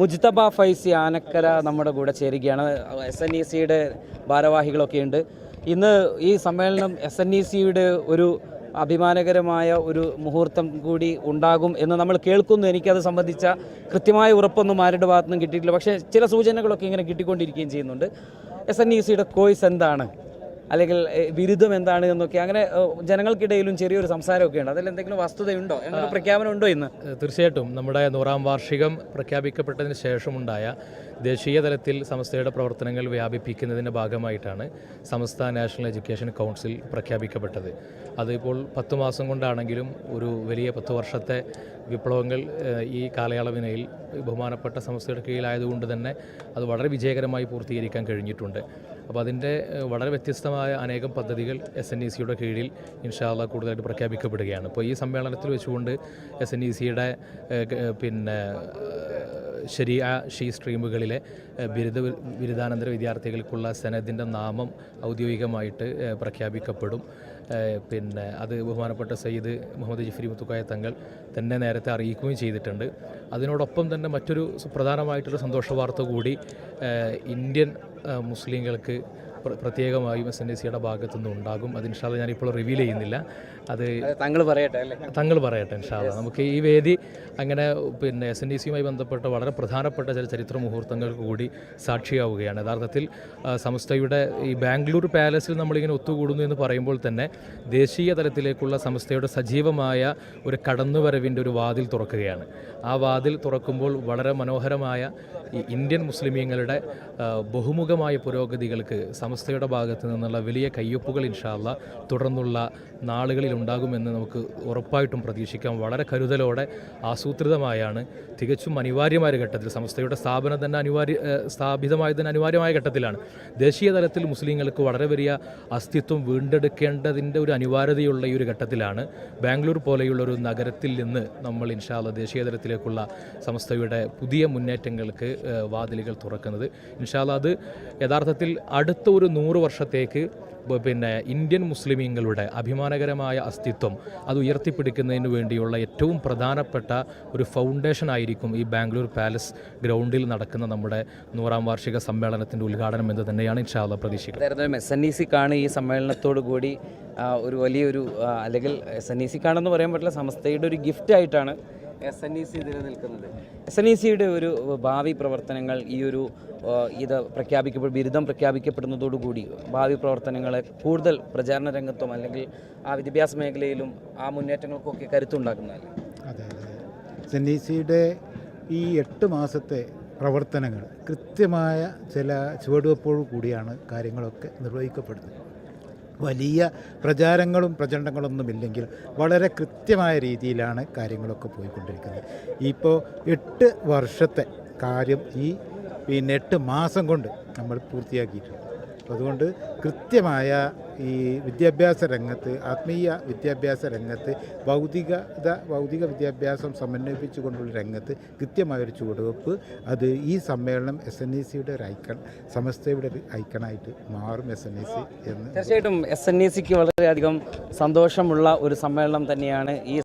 Mojtaba Faizy Anakkara നമ്മുടെ കൂടെ ചേരുകയാണ്. എസ് എൻ ഇ സിയുടെ ഭാരവാഹികളൊക്കെ ഉണ്ട്. ഇന്ന് ഈ സമ്മേളനം എസ് എൻ ഇ സിയുടെ ഒരു അഭിമാനകരമായ ഒരു മുഹൂർത്തം കൂടി ഉണ്ടാകും എന്ന് നമ്മൾ കേൾക്കുന്നു. എനിക്കത് സംബന്ധിച്ച കൃത്യമായ ഉറപ്പൊന്നും ആരുടെ ഭാഗത്തുനിന്നും കിട്ടിയിട്ടില്ല. പക്ഷേ ചില സൂചനകളൊക്കെ ഇങ്ങനെ കിട്ടിക്കൊണ്ടിരിക്കുകയും ചെയ്യുന്നുണ്ട്. എസ് എൻ ഇ സിയുടെ കോഴ്സ് എന്താണ്? അല്ലെങ്കിൽ ബിരുദം എന്താണ് എന്നൊക്കെ അങ്ങനെ ജനങ്ങൾക്കിടയിലും ചെറിയൊരു സംസാരമൊക്കെ ഉണ്ട്. അതിൽ എന്തെങ്കിലും വസ്തുതയുണ്ടോ? എന്നൊരു പ്രഖ്യാപനം ഉണ്ടോ ഇന്ന്? തീർച്ചയായിട്ടും. നമ്മുടെ നൂറാം വാർഷികം പ്രഖ്യാപിക്കപ്പെട്ടതിന് ശേഷമുണ്ടായ ദേശീയ തലത്തിൽ സംസ്ഥയുടെ പ്രവർത്തനങ്ങൾ വ്യാപിപ്പിക്കുന്നതിന്റെ ഭാഗമായിട്ടാണ് സമസ്ത നാഷണൽ എഡ്യൂക്കേഷൻ കൗൺസിൽ പ്രഖ്യാപിക്കപ്പെട്ടത്. അതിപ്പോൾ പത്ത് മാസം കൊണ്ടാണെങ്കിലും ഒരു വലിയ പത്ത് വർഷത്തെ വിപ്ലവങ്ങൾ ഈ കാലയളവിനയിൽ ബഹുമാനപ്പെട്ട സംസ്ഥയുടെ കീഴിലായതുകൊണ്ട് തന്നെ അത് വളരെ വിജയകരമായി പൂർത്തീകരിക്കാൻ കഴിഞ്ഞിട്ടുണ്ട്. അപ്പോൾ അതിന്റെ വളരെ വ്യത്യസ്തമായ അനേകം പദ്ധതികൾ എസ് എൻ ഇ സിയുടെ കീഴിൽ ഇൻഷാല്ല കൂടുതലായിട്ട് പ്രഖ്യാപിക്കപ്പെടുകയാണ്. അപ്പോൾ ഈ സമ്മേളനത്തിൽ വെച്ചുകൊണ്ട് എസ് എൻ ഇ സിയുടെ പിന്നെ ശരിയ ഷീ സ്ട്രീമുകളിലെ ബിരുദ ബിരുദാനന്തര വിദ്യാർത്ഥികൾക്കുള്ള സനദിന്റെ നാമം ഔദ്യോഗികമായിട്ട് പ്രഖ്യാപിക്കപ്പെടും. പിന്നെ അത് ബഹുമാനപ്പെട്ട സയ്യിദ് മുഹമ്മദ് ജിഫ്രി മുത്തുക്കായ തങ്ങൾ തന്നെ നേരത്തെ അറിയിക്കുകയും ചെയ്തിട്ടുണ്ട്. അതിനോടൊപ്പം തന്നെ മറ്റൊരു സുപ്രധാനമായിട്ടൊരു സന്തോഷ വാർത്ത കൂടി ഇന്ത്യൻ മുസ്ലിങ്ങൾക്ക് പ്രത്യേകമായും എസ് എൻ ഡി സിയുടെ ഭാഗത്തുനിന്ന് ഉണ്ടാകും. അത് ഇൻഷാല്ല ഞാനിപ്പോൾ റിവീൽ ചെയ്യുന്നില്ല. അത് തങ്ങൾ പറയട്ടെ അല്ലേ? തങ്ങൾ പറയട്ടെ ഇൻഷാല്ല നമുക്ക് ഈ വേദി അങ്ങനെ പിന്നെ എസ് എൻ ഡി സിയുമായി ബന്ധപ്പെട്ട വളരെ പ്രധാനപ്പെട്ട ചില ചരിത്ര മുഹൂർത്തങ്ങൾക്ക് കൂടി സാക്ഷിയാവുകയാണ്. യഥാർത്ഥത്തിൽ സംസ്ഥയുടെ ഈ ബാംഗ്ലൂർ പാലസിൽ നമ്മളിങ്ങനെ ഒത്തുകൂടുന്നു എന്ന് പറയുമ്പോൾ തന്നെ ദേശീയ തലത്തിലേക്കുള്ള സംസ്ഥയുടെ സജീവമായ ഒരു കടന്നുവരവിന്റെ ഒരു വാതിൽ തുറക്കുകയാണ്. ആ വാതിൽ തുറക്കുമ്പോൾ വളരെ മനോഹരമായ ഈ ഇന്ത്യൻ മുസ്ലിമീങ്ങളുടെ ബഹുമുഖമായ പുരോഗതികൾക്ക് സംസ്ഥയുടെ ഭാഗത്ത് നിന്നുള്ള വലിയ കയ്യൊപ്പുകൾ ഇൻഷാല്ല തുടർന്നുള്ള നാളുകളിൽ ഉണ്ടാകുമെന്ന് നമുക്ക് ഉറപ്പായിട്ടും പ്രതീക്ഷിക്കാം. വളരെ കരുതലോടെ ആസൂത്രിതമായാണ് തികച്ചും അനിവാര്യമായ ഘട്ടത്തിൽ സംസ്ഥയുടെ സ്ഥാപനം തന്നെ അനിവാര്യ സ്ഥാപിതമായതിന് അനിവാര്യമായ ഘട്ടത്തിലാണ്. ദേശീയ തലത്തിൽ മുസ്ലിങ്ങൾക്ക് വളരെ വലിയ അസ്തിത്വം വീണ്ടെടുക്കേണ്ടതിന്റെ ഒരു അനിവാര്യതയുള്ള ഈ ഒരു ഘട്ടത്തിലാണ്. ബാംഗ്ലൂർ പോലെയുള്ള ഒരു നഗരത്തിൽ നിന്ന് നമ്മൾ ഇൻഷാല്ല ദേശീയ തലത്തിലേക്കുള്ള സംസ്ഥയുടെ പുതിയ മുന്നേറ്റങ്ങൾക്ക് വാതിലുകൾ തുറക്കുന്നത്. ഇൻഷാല്ല അത് യഥാർത്ഥത്തിൽ അടുത്ത ഒരു നൂറ് വർഷത്തേക്ക് പിന്നെ ഇന്ത്യൻ മുസ്ലിമീങ്ങളുടെ അഭിമാനകരമായ അസ്തിത്വം അത് ഉയർത്തിപ്പിടിക്കുന്നതിന് വേണ്ടിയുള്ള ഏറ്റവും പ്രധാനപ്പെട്ട ഒരു ഫൗണ്ടേഷൻ ആയിരിക്കും ഈ ബാംഗ്ലൂർ പാലസ് ഗ്രൗണ്ടിൽ നടക്കുന്ന നമ്മുടെ നൂറാം വാർഷിക സമ്മേളനത്തിന്റെ ഉദ്ഘാടനം എന്ന് തന്നെയാണ് ഇൻഷാല്ല പ്രതീക്ഷിക്കുന്നത്. എസ് എൻ ഇ സിക്കാണ് ഈ സമ്മേളനത്തോടു കൂടി ഒരു വലിയൊരു അല്ലെങ്കിൽ എസ് എൻ ഇ സിക്കാണെന്ന് പറയാൻ പറ്റില്ല സംസ്ഥയുടെ ഒരു ഗിഫ്റ്റ് ആയിട്ടാണ് എസ് എൻ ഇ സി നിലനിൽക്കുന്നത് എസ് എൻ ഇ സിയുടെ ഒരു ഭാവി പ്രവർത്തനങ്ങൾ ഈ ഒരു ഇത് പ്രഖ്യാപിക്കപ്പെടും ബിരുദം പ്രഖ്യാപിക്കപ്പെടുന്നതോടുകൂടി ഭാവി പ്രവർത്തനങ്ങളെ കൂടുതൽ പ്രചാരണ രംഗത്തും അല്ലെങ്കിൽ ആ വിദ്യാഭ്യാസ മേഖലയിലും ആ മുന്നേറ്റങ്ങൾക്കൊക്കെ കരുത്തുണ്ടാക്കുന്നതല്ലേ? അതെ അതെ എസ് എൻ ഇ സിയുടെ ഈ എട്ട് മാസത്തെ പ്രവർത്തനങ്ങൾ കൃത്യമായ ചില ചുവടുവെപ്പോടു കൂടിയാണ് കാര്യങ്ങളൊക്കെ നിർവഹിക്കപ്പെടുന്നത്. വലിയ പ്രചാരങ്ങളും പ്രചരണങ്ങളൊന്നുമില്ലെങ്കിൽ വളരെ കൃത്യമായ രീതിയിലാണ് കാര്യങ്ങളൊക്കെ പോയിക്കൊണ്ടിരിക്കുന്നത്. ഇപ്പോൾ എട്ട് വർഷത്തെ കാര്യം ഈ പിന്നെ എട്ട് മാസം കൊണ്ട് നമ്മൾ പൂർത്തിയാക്കിയിട്ടുണ്ട്. അതുകൊണ്ട് കൃത്യമായ ഈ വിദ്യാഭ്യാസ രംഗത്ത് ആത്മീയ വിദ്യാഭ്യാസ രംഗത്ത് ഭൗതികത ഭൗതിക വിദ്യാഭ്യാസം സമന്വയിപ്പിച്ചുകൊണ്ടുള്ള രംഗത്ത് കൃത്യമായൊരു ചുവടുവെപ്പ് അത് ഈ സമ്മേളനം എസ് എൻ ഇ സിയുടെ ഒരു ഐക്കൺ സമസ്തയുടെ ഒരു ഐക്കണായിട്ട് മാറും എസ് എൻ ഇ സി എന്ന്. തീർച്ചയായിട്ടും എസ് എൻ ഇ സിക്ക് വളരെയധികം സന്തോഷമുള്ള ഒരു സമ്മേളനം തന്നെയാണ് ഈ